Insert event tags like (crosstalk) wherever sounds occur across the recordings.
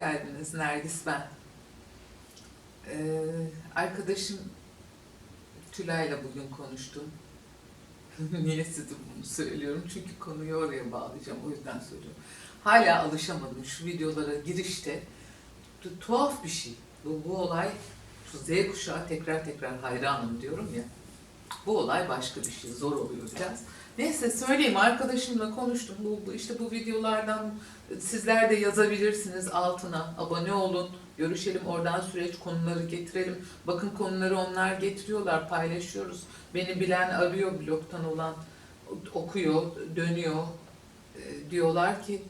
geldiniz Nergis ben. Ee, arkadaşım Tülay'la bugün konuştum. (laughs) Niye size bunu söylüyorum? Çünkü konuyu oraya bağlayacağım. O yüzden söylüyorum. Hala alışamadım şu videolara girişte. Tu- tuhaf bir şey. Bu, bu olay şu Z kuşağı tekrar tekrar hayranım diyorum ya. Bu olay başka bir şey. Zor oluyor biraz. Neyse söyleyeyim arkadaşımla konuştum. Bu, işte bu videolardan Sizler de yazabilirsiniz altına. Abone olun. Görüşelim oradan süreç konuları getirelim. Bakın konuları onlar getiriyorlar, paylaşıyoruz. Beni bilen arıyor blogtan olan okuyor, dönüyor. Ee, diyorlar ki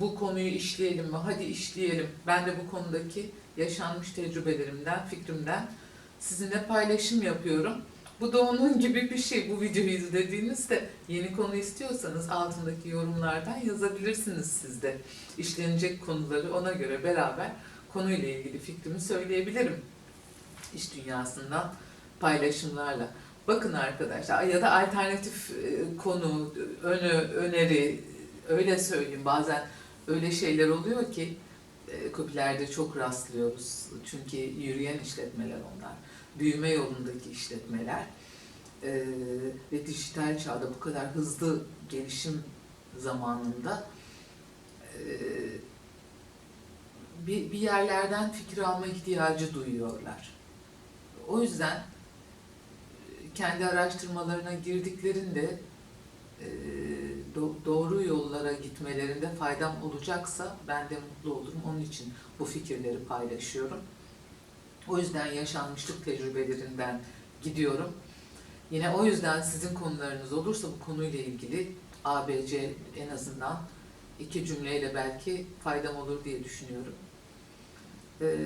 bu konuyu işleyelim mi? Hadi işleyelim. Ben de bu konudaki yaşanmış tecrübelerimden, fikrimden sizinle paylaşım yapıyorum. Bu da onun gibi bir şey. Bu videoyu izlediğinizde yeni konu istiyorsanız altındaki yorumlardan yazabilirsiniz siz de. İşlenecek konuları ona göre beraber konuyla ilgili fikrimi söyleyebilirim. İş dünyasından paylaşımlarla. Bakın arkadaşlar ya da alternatif e, konu, önü, öneri öyle söyleyeyim bazen öyle şeyler oluyor ki kopilerde çok rastlıyoruz. Çünkü yürüyen işletmeler onlar büyüme yolundaki işletmeler e, ve dijital çağda bu kadar hızlı gelişim zamanında e, bir, bir yerlerden fikir alma ihtiyacı duyuyorlar. O yüzden e, kendi araştırmalarına girdiklerinde e, do- doğru yollara gitmelerinde faydam olacaksa ben de mutlu olurum. Onun için bu fikirleri paylaşıyorum. O yüzden yaşanmışlık tecrübelerinden gidiyorum. Yine o yüzden sizin konularınız olursa bu konuyla ilgili ABC en azından iki cümleyle belki faydam olur diye düşünüyorum. Ee,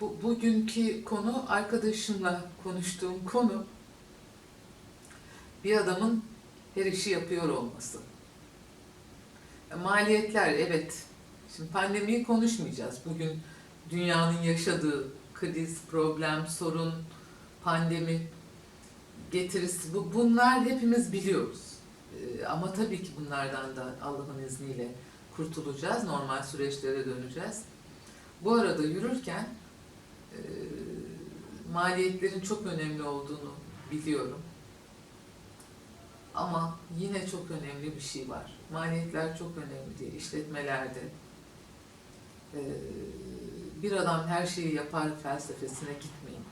bu, bugünkü konu arkadaşımla konuştuğum konu bir adamın her işi yapıyor olması. Maliyetler evet. Şimdi pandemiyi konuşmayacağız. Bugün dünyanın yaşadığı kriz, problem, sorun, pandemi getirisi bu bunlar hepimiz biliyoruz. Ee, ama tabii ki bunlardan da Allah'ın izniyle kurtulacağız, normal süreçlere döneceğiz. Bu arada yürürken e, maliyetlerin çok önemli olduğunu biliyorum. Ama yine çok önemli bir şey var. Maliyetler çok önemli diye işletmelerde. Ee, bir adam her şeyi yapar felsefesine gitmeyin.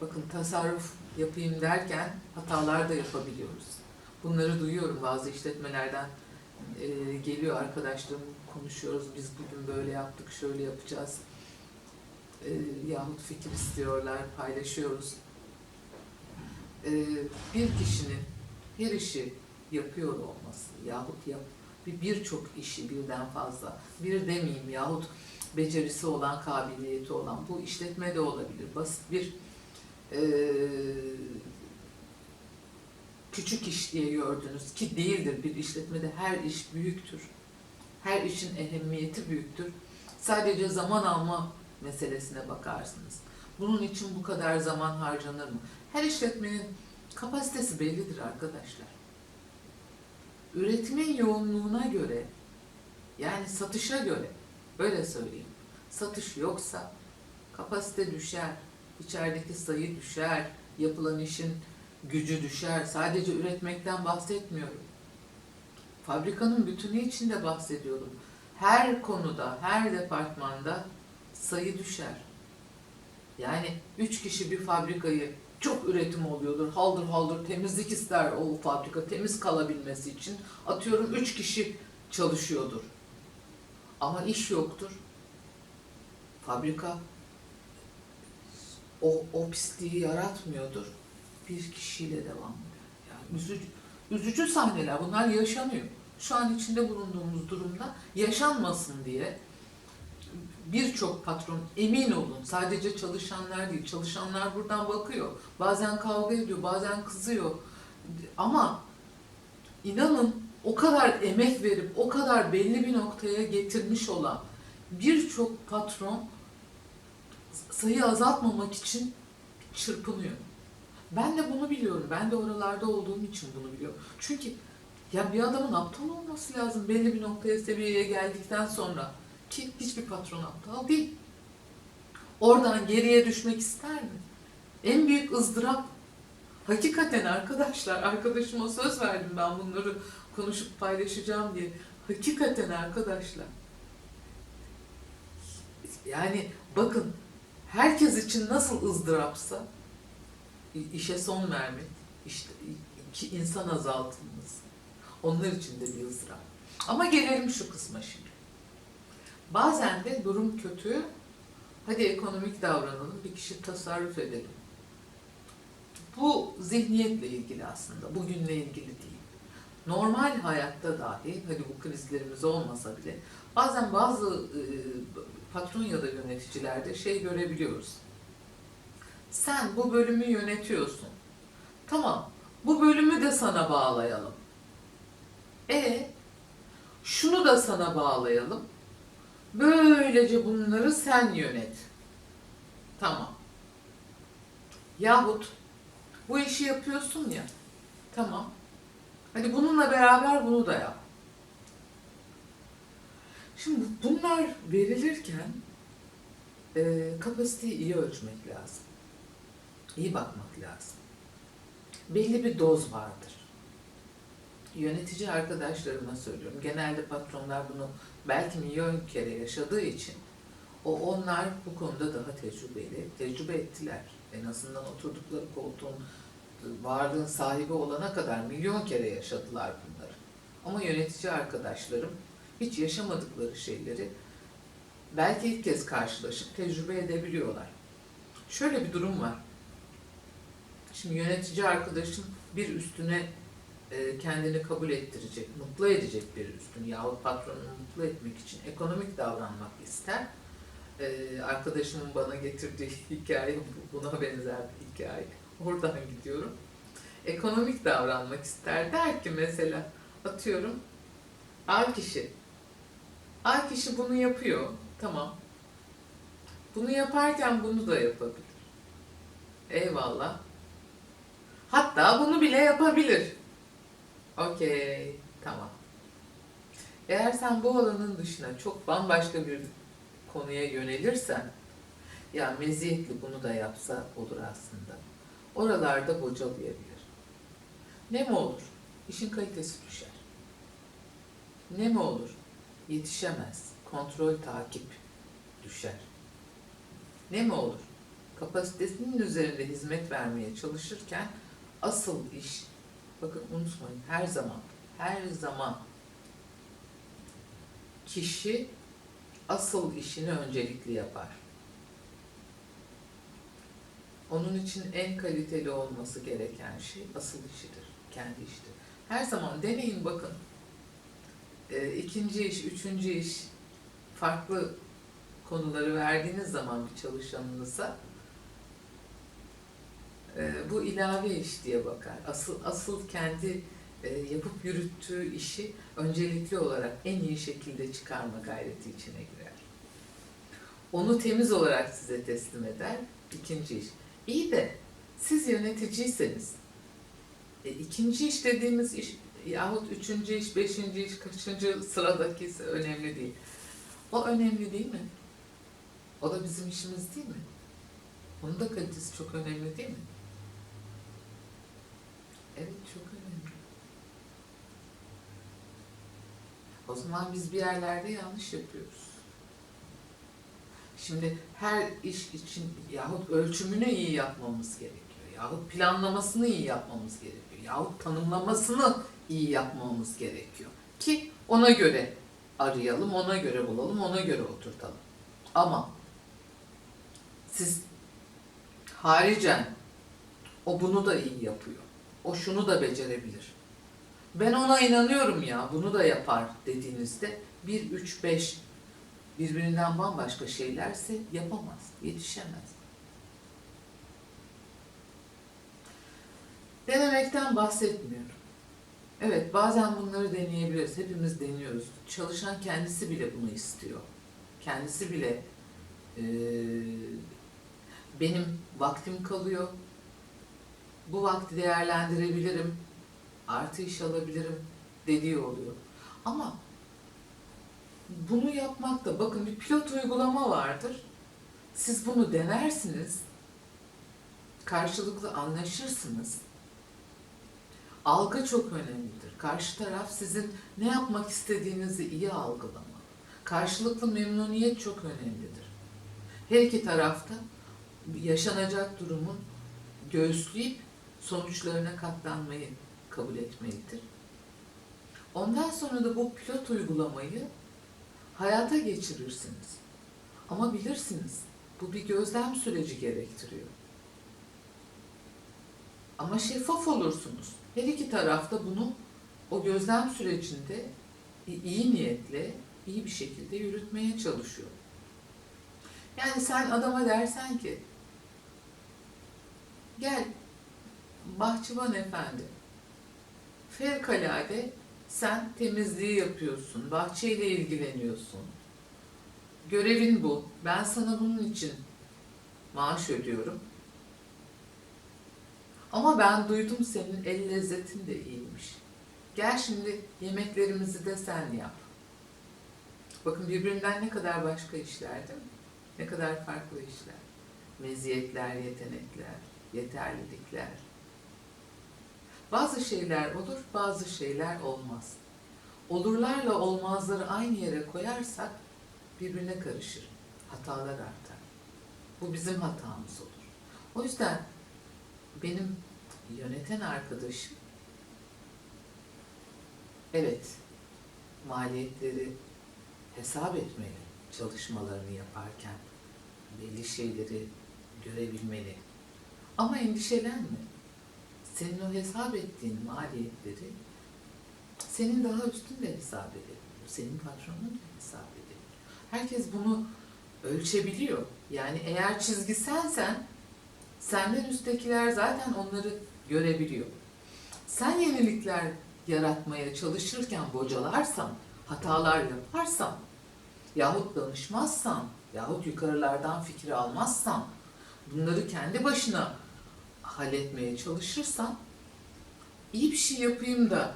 Bakın tasarruf yapayım derken hatalar da yapabiliyoruz. Bunları duyuyorum bazı işletmelerden e, geliyor arkadaşlarım konuşuyoruz. Biz bugün böyle yaptık, şöyle yapacağız. E, yahut fikir istiyorlar, paylaşıyoruz. E, bir kişinin her işi yapıyor olması yahut yap bir birçok işi birden fazla bir demeyeyim yahut becerisi olan, kabiliyeti olan bu işletme de olabilir. Basit bir e, küçük iş diye gördünüz ki değildir bir işletmede her iş büyüktür. Her işin ehemmiyeti büyüktür. Sadece zaman alma meselesine bakarsınız. Bunun için bu kadar zaman harcanır mı? Her işletmenin kapasitesi bellidir arkadaşlar. Üretimin yoğunluğuna göre yani satışa göre öyle söyleyeyim. Satış yoksa kapasite düşer, içerideki sayı düşer, yapılan işin gücü düşer. Sadece üretmekten bahsetmiyorum. Fabrikanın bütünü içinde bahsediyorum. Her konuda, her departmanda sayı düşer. Yani üç kişi bir fabrikayı çok üretim oluyordur. Haldır haldır temizlik ister o fabrika temiz kalabilmesi için. Atıyorum üç kişi çalışıyordur. Ama iş yoktur. Fabrika o, o pisliği yaratmıyordur. Bir kişiyle devam ediyor. Yani üzücü, üzücü sahneler bunlar yaşanıyor. Şu an içinde bulunduğumuz durumda yaşanmasın diye birçok patron emin olun sadece çalışanlar değil çalışanlar buradan bakıyor bazen kavga ediyor bazen kızıyor ama inanın o kadar emek verip o kadar belli bir noktaya getirmiş olan birçok patron sayı azaltmamak için çırpınıyor. Ben de bunu biliyorum. Ben de oralarda olduğum için bunu biliyorum. Çünkü ya bir adamın aptal olması lazım belli bir noktaya seviyeye geldikten sonra. Ki hiçbir patron aptal değil. Oradan geriye düşmek ister mi? En büyük ızdırap hakikaten arkadaşlar, arkadaşıma söz verdim ben bunları konuşup paylaşacağım diye. Hakikaten arkadaşlar. Yani bakın herkes için nasıl ızdırapsa işe son vermek, işte insan azaltılması. Onlar için de bir ızdırap. Ama gelelim şu kısma şimdi. Bazen de durum kötü. Hadi ekonomik davranalım, bir kişi tasarruf edelim. Bu zihniyetle ilgili aslında, bugünle ilgili değil. Normal hayatta dahi, hadi bu krizlerimiz olmasa bile, bazen bazı e, patron ya da yöneticilerde şey görebiliyoruz. Sen bu bölümü yönetiyorsun. Tamam, bu bölümü de sana bağlayalım. E şunu da sana bağlayalım. Böylece bunları sen yönet. Tamam. Yahut bu işi yapıyorsun ya. Tamam. Hadi bununla beraber bunu da yap. Şimdi bunlar verilirken e, kapasiteyi iyi ölçmek lazım. İyi bakmak lazım. Belli bir doz vardır. Yönetici arkadaşlarıma söylüyorum. Genelde patronlar bunu belki milyon kere yaşadığı için o onlar bu konuda daha tecrübeli, tecrübe ettiler. En azından oturdukları koltuğun varlığın sahibi olana kadar milyon kere yaşadılar bunları. Ama yönetici arkadaşlarım hiç yaşamadıkları şeyleri belki ilk kez karşılaşıp tecrübe edebiliyorlar. Şöyle bir durum var. Şimdi yönetici arkadaşın bir üstüne e, kendini kabul ettirecek, mutlu edecek bir üstün yahut patronunu mutlu etmek için ekonomik davranmak ister. E, arkadaşımın bana getirdiği (laughs) hikaye bu- buna benzer bir hikaye. Oradan gidiyorum. Ekonomik davranmak ister. Der ki mesela atıyorum A kişi. A kişi bunu yapıyor. Tamam. Bunu yaparken bunu da yapabilir. Eyvallah. Hatta bunu bile yapabilir. Okey, tamam. Eğer sen bu alanın dışına çok bambaşka bir konuya yönelirsen, ya meziyetli bunu da yapsa olur aslında. Oralarda bocalayabilir. Ne mi olur? İşin kalitesi düşer. Ne mi olur? Yetişemez. Kontrol, takip düşer. Ne mi olur? Kapasitesinin üzerinde hizmet vermeye çalışırken asıl iş Bakın unutmayın her zaman, her zaman kişi asıl işini öncelikli yapar. Onun için en kaliteli olması gereken şey asıl işidir, kendi işidir. Her zaman deneyin bakın. Ee, ikinci iş, üçüncü iş farklı konuları verdiğiniz zaman bir çalışanınıza e, bu ilave iş diye bakar. Asıl asıl kendi e, yapıp yürüttüğü işi öncelikli olarak en iyi şekilde çıkarma gayreti içine girer. Onu temiz olarak size teslim eder. İkinci iş. İyi de siz yöneticiyseniz e, ikinci iş dediğimiz iş yahut üçüncü iş, beşinci iş, kaçıncı sıradaki önemli değil. O önemli değil mi? O da bizim işimiz değil mi? Onun da kalitesi çok önemli değil mi? Evet çok önemli. O zaman biz bir yerlerde yanlış yapıyoruz. Şimdi her iş için yahut ölçümünü iyi yapmamız gerekiyor. Yahut planlamasını iyi yapmamız gerekiyor. Yahut tanımlamasını iyi yapmamız gerekiyor. Ki ona göre arayalım, ona göre bulalım, ona göre oturtalım. Ama siz haricen o bunu da iyi yapıyor. O şunu da becerebilir. Ben ona inanıyorum ya bunu da yapar dediğinizde 1, 3, 5 birbirinden bambaşka şeylerse yapamaz, yetişemez. Denemekten bahsetmiyorum. Evet bazen bunları deneyebiliriz. Hepimiz deniyoruz. Çalışan kendisi bile bunu istiyor. Kendisi bile eee, benim vaktim kalıyor. Bu vakti değerlendirebilirim. Artı iş alabilirim dediği oluyor. Ama bunu yapmakta bakın bir pilot uygulama vardır. Siz bunu denersiniz. Karşılıklı anlaşırsınız. Algı çok önemlidir. Karşı taraf sizin ne yapmak istediğinizi iyi algılama. Karşılıklı memnuniyet çok önemlidir. Her iki tarafta yaşanacak durumun göğüsleyip sonuçlarına katlanmayı kabul etmelidir. Ondan sonra da bu pilot uygulamayı hayata geçirirsiniz. Ama bilirsiniz bu bir gözlem süreci gerektiriyor. Ama şeffaf olursunuz. Her iki tarafta bunu o gözlem sürecinde iyi niyetle, iyi bir şekilde yürütmeye çalışıyor. Yani sen adama dersen ki gel bahçıvan efendi fevkalade sen temizliği yapıyorsun, bahçeyle ilgileniyorsun. Görevin bu. Ben sana bunun için maaş ödüyorum. Ama ben duydum senin el lezzetin de iyiymiş. Gel şimdi yemeklerimizi de sen yap. Bakın birbirinden ne kadar başka işler değil mi? Ne kadar farklı işler. Meziyetler, yetenekler, yeterlilikler. Bazı şeyler olur, bazı şeyler olmaz. Olurlarla olmazları aynı yere koyarsak birbirine karışır. Hatalar artar. Bu bizim hatamız olur. O yüzden benim yöneten arkadaşım evet maliyetleri hesap etmeli çalışmalarını yaparken belli şeyleri görebilmeli. Ama endişelenme. Senin o hesap ettiğin maliyetleri senin daha üstünde hesap edebilir. Senin patronun hesap edebilir. Herkes bunu ölçebiliyor. Yani eğer çizgi sensen senden üsttekiler zaten onları görebiliyor. Sen yenilikler yaratmaya çalışırken bocalarsan, hatalar yaparsan, yahut danışmazsan, yahut yukarılardan fikir almazsan, bunları kendi başına halletmeye çalışırsan, iyi bir şey yapayım da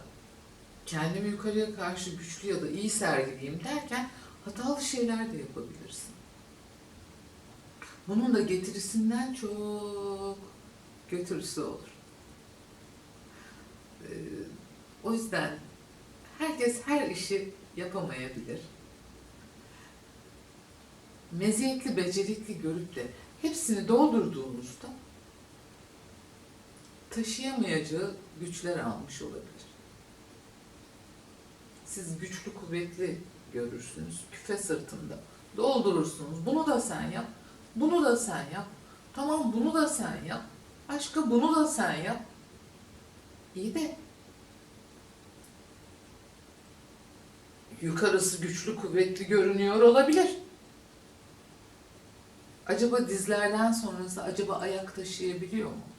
kendimi yukarıya karşı güçlü ya da iyi sergileyeyim derken hatalı şeyler de yapabilirsin. Bunun da getirisinden çok götürüsü olur. Ee, o yüzden herkes her işi yapamayabilir. Meziyetli, becerikli görüp de hepsini doldurduğumuzda taşıyamayacağı güçler almış olabilir. Siz güçlü, kuvvetli görürsünüz küfe sırtında. Doldurursunuz. Bunu da sen yap. Bunu da sen yap. Tamam bunu da sen yap. Başka bunu da sen yap. İyi de yukarısı güçlü kuvvetli görünüyor olabilir. Acaba dizlerden sonrası acaba ayak taşıyabiliyor mu?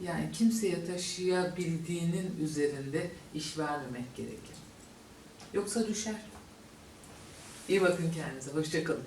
Yani kimseye taşıyabildiğinin üzerinde iş vermemek gerekir. Yoksa düşer. İyi bakın kendinize. Hoşçakalın.